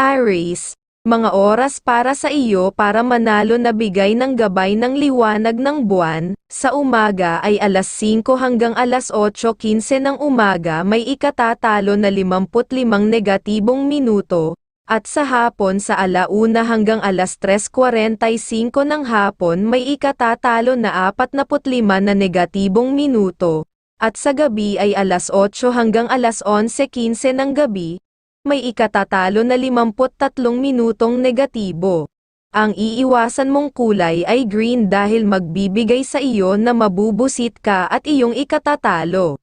Aries, mga oras para sa iyo para manalo na bigay ng gabay ng liwanag ng buwan, sa umaga ay alas 5 hanggang alas 8.15 ng umaga may ikatatalo na 55 negatibong minuto, at sa hapon sa alauna hanggang alas 3.45 ng hapon may ikatatalo na 45 na negatibong minuto, at sa gabi ay alas 8 hanggang alas 11.15 ng gabi, may ikatatalo na 53 minutong negatibo. Ang iiwasan mong kulay ay green dahil magbibigay sa iyo na mabubusit ka at iyong ikatatalo.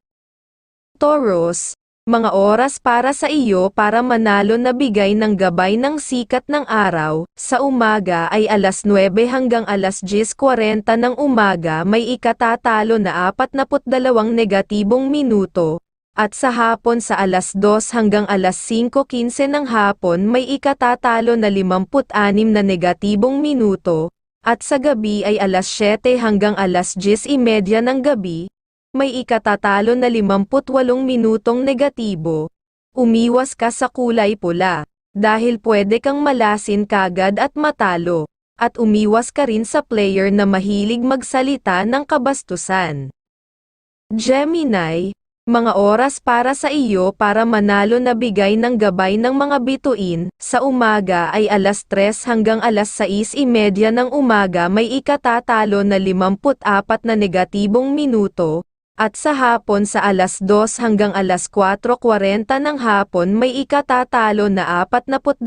Taurus, mga oras para sa iyo para manalo na bigay ng gabay ng sikat ng araw, sa umaga ay alas 9 hanggang alas 10.40 ng umaga may ikatatalo na 42 negatibong minuto, at sa hapon sa alas 2 hanggang alas 5.15 ng hapon may ikatatalo na 56 na negatibong minuto, at sa gabi ay alas 7 hanggang alas 10.30 ng gabi, may ikatatalo na 58 minutong negatibo. Umiwas ka sa kulay pula, dahil pwede kang malasin kagad at matalo, at umiwas ka rin sa player na mahilig magsalita ng kabastusan. Gemini, mga oras para sa iyo para manalo na bigay ng gabay ng mga bituin, sa umaga ay alas 3 hanggang alas 6.30 ng umaga may ikatatalo na 54 na negatibong minuto, at sa hapon sa alas 2 hanggang alas 4.40 ng hapon may ikatatalo na 42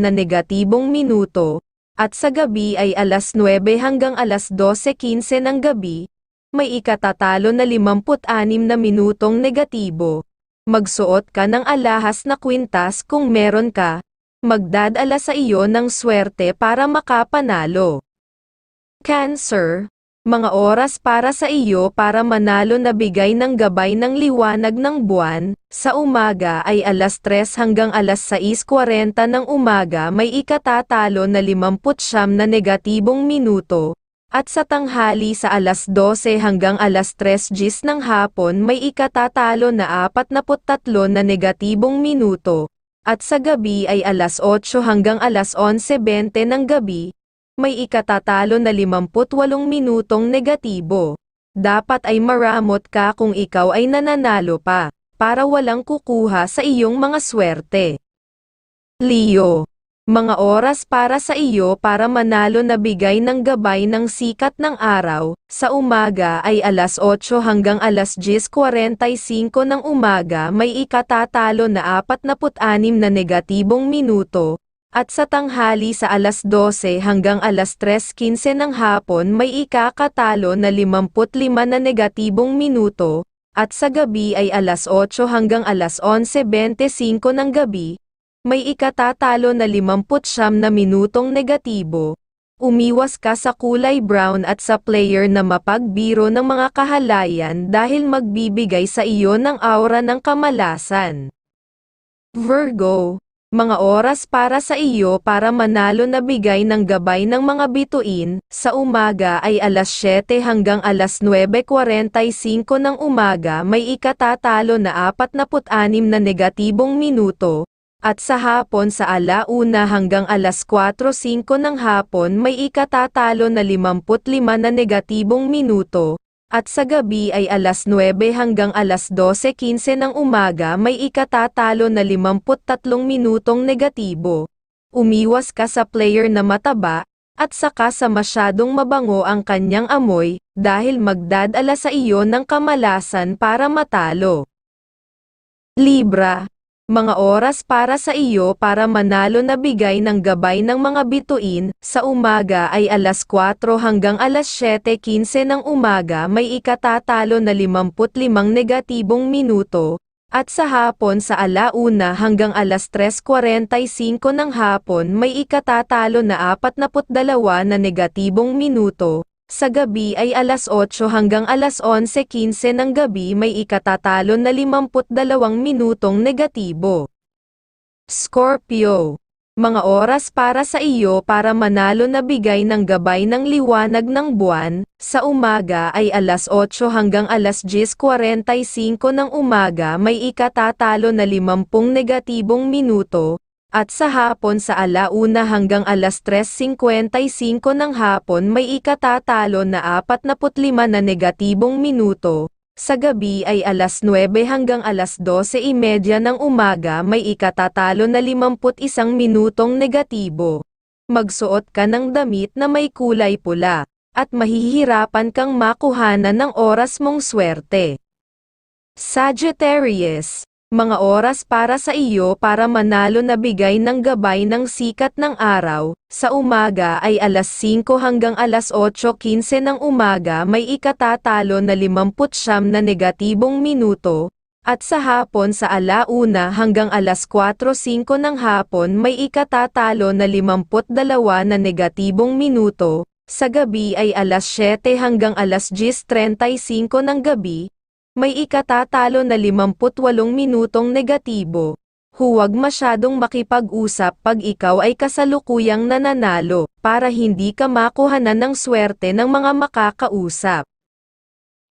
na negatibong minuto, at sa gabi ay alas 9 hanggang alas 12.15 ng gabi, may ikatatalo na 56 na minutong negatibo. Magsuot ka ng alahas na kwintas kung meron ka, magdadala sa iyo ng swerte para makapanalo. Cancer, mga oras para sa iyo para manalo na bigay ng gabay ng liwanag ng buwan, sa umaga ay alas 3 hanggang alas 6.40 ng umaga may ikatatalo na 59 na negatibong minuto, at sa tanghali sa alas 12 hanggang alas 3 gis ng hapon may ikatatalo na 43 na negatibong minuto, at sa gabi ay alas 8 hanggang alas 11.20 ng gabi, may ikatatalo na 58 minutong negatibo. Dapat ay maramot ka kung ikaw ay nananalo pa, para walang kukuha sa iyong mga swerte. Leo mga oras para sa iyo para manalo na bigay ng gabay ng sikat ng araw, sa umaga ay alas 8 hanggang alas 10.45 ng umaga may ikatatalo na 46 na negatibong minuto, at sa tanghali sa alas 12 hanggang alas 3.15 ng hapon may ikakatalo na 55 na negatibong minuto, at sa gabi ay alas 8 hanggang alas 11.25 ng gabi, may ikatatalo na 59 na minutong negatibo. Umiwas ka sa kulay brown at sa player na mapagbiro ng mga kahalayan dahil magbibigay sa iyo ng aura ng kamalasan. Virgo, mga oras para sa iyo para manalo na bigay ng gabay ng mga bituin, sa umaga ay alas 7 hanggang alas 9.45 ng umaga may ikatatalo na 46 na negatibong minuto, at sa hapon sa alauna hanggang alas 4.05 ng hapon may ikatatalo na 55 na negatibong minuto, at sa gabi ay alas 9 hanggang alas 12.15 ng umaga may ikatatalo na 53 minutong negatibo. Umiwas ka sa player na mataba, at saka sa masyadong mabango ang kanyang amoy, dahil magdadala sa iyo ng kamalasan para matalo. Libra mga oras para sa iyo para manalo na bigay ng gabay ng mga bituin, sa umaga ay alas 4 hanggang alas 7.15 ng umaga may ikatatalo na 55 negatibong minuto, at sa hapon sa alauna hanggang alas 3.45 ng hapon may ikatatalo na 42 na negatibong minuto, sa gabi ay alas 8 hanggang alas 11.15 ng gabi may ikatatalo na 52 minutong negatibo. Scorpio. Mga oras para sa iyo para manalo na bigay ng gabay ng liwanag ng buwan, sa umaga ay alas 8 hanggang alas 10.45 ng umaga may ikatatalo na 50 negatibong minuto, At sa hapon sa alauna hanggang alas 3.55 ng hapon may ikatatalo na 45 na negatibong minuto. Sa gabi ay alas 9 hanggang alas 12.30 ng umaga may ikatatalo na 51 minutong negatibo. Magsuot ka ng damit na may kulay pula, at mahihirapan kang makuhanan ng oras mong swerte. Sagittarius, mga oras para sa iyo para manalo na bigay ng gabay ng sikat ng araw, sa umaga ay alas 5 hanggang alas 8.15 ng umaga may ikatatalo na 50 na negatibong minuto, at sa hapon sa alauna hanggang alas 4.05 ng hapon may ikatatalo na 52 na negatibong minuto, sa gabi ay alas 7 hanggang alas 10.35 ng gabi, may ikatatalo na 58 minutong negatibo. Huwag masyadong makipag-usap pag ikaw ay kasalukuyang nananalo, para hindi ka makuhanan ng swerte ng mga makakausap.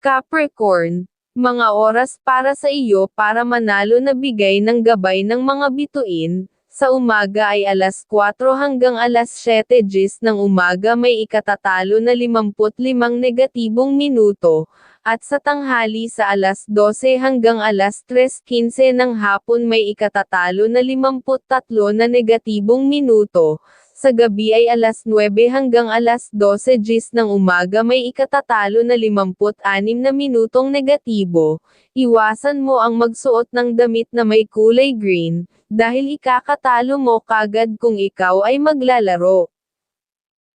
Capricorn, mga oras para sa iyo para manalo na bigay ng gabay ng mga bituin, sa umaga ay alas 4 hanggang alas 7 gis ng umaga may ikatatalo na 55 negatibong minuto, at sa tanghali sa alas 12 hanggang alas 3.15 ng hapon may ikatatalo na 53 na negatibong minuto, sa gabi ay alas 9 hanggang alas 12 gis ng umaga may ikatatalo na 56 na minutong negatibo. Iwasan mo ang magsuot ng damit na may kulay green, dahil ikakatalo mo kagad kung ikaw ay maglalaro.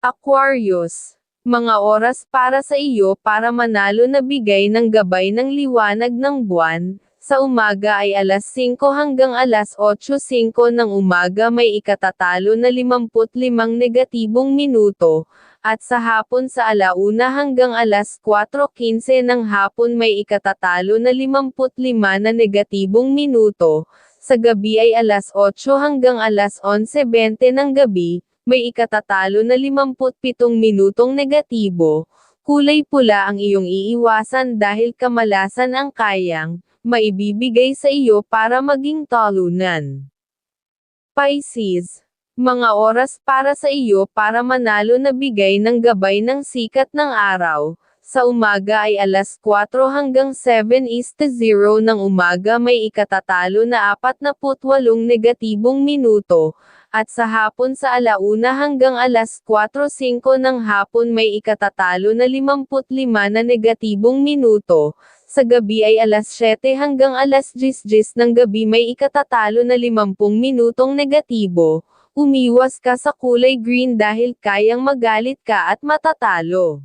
Aquarius, mga oras para sa iyo para manalo na bigay ng gabay ng liwanag ng buwan, sa umaga ay alas 5 hanggang alas 8.05 ng umaga may ikatatalo na 55 negatibong minuto, at sa hapon sa alauna hanggang alas 4.15 ng hapon may ikatatalo na 55 na negatibong minuto, sa gabi ay alas 8 hanggang alas 11.20 ng gabi, may ikatatalo na 57 minutong negatibo, kulay pula ang iyong iiwasan dahil kamalasan ang kayang, maibibigay sa iyo para maging talunan. Pisces, mga oras para sa iyo para manalo na bigay ng gabay ng sikat ng araw, sa umaga ay alas 4 hanggang 7 is to 0 ng umaga may ikatatalo na 48 negatibong minuto, at sa hapon sa alauna hanggang alas 4.05 ng hapon may ikatatalo na 55 na negatibong minuto, sa gabi ay alas 7 hanggang alas 10 ng gabi may ikatatalo na 50 minutong negatibo, umiwas ka sa kulay green dahil kayang magalit ka at matatalo.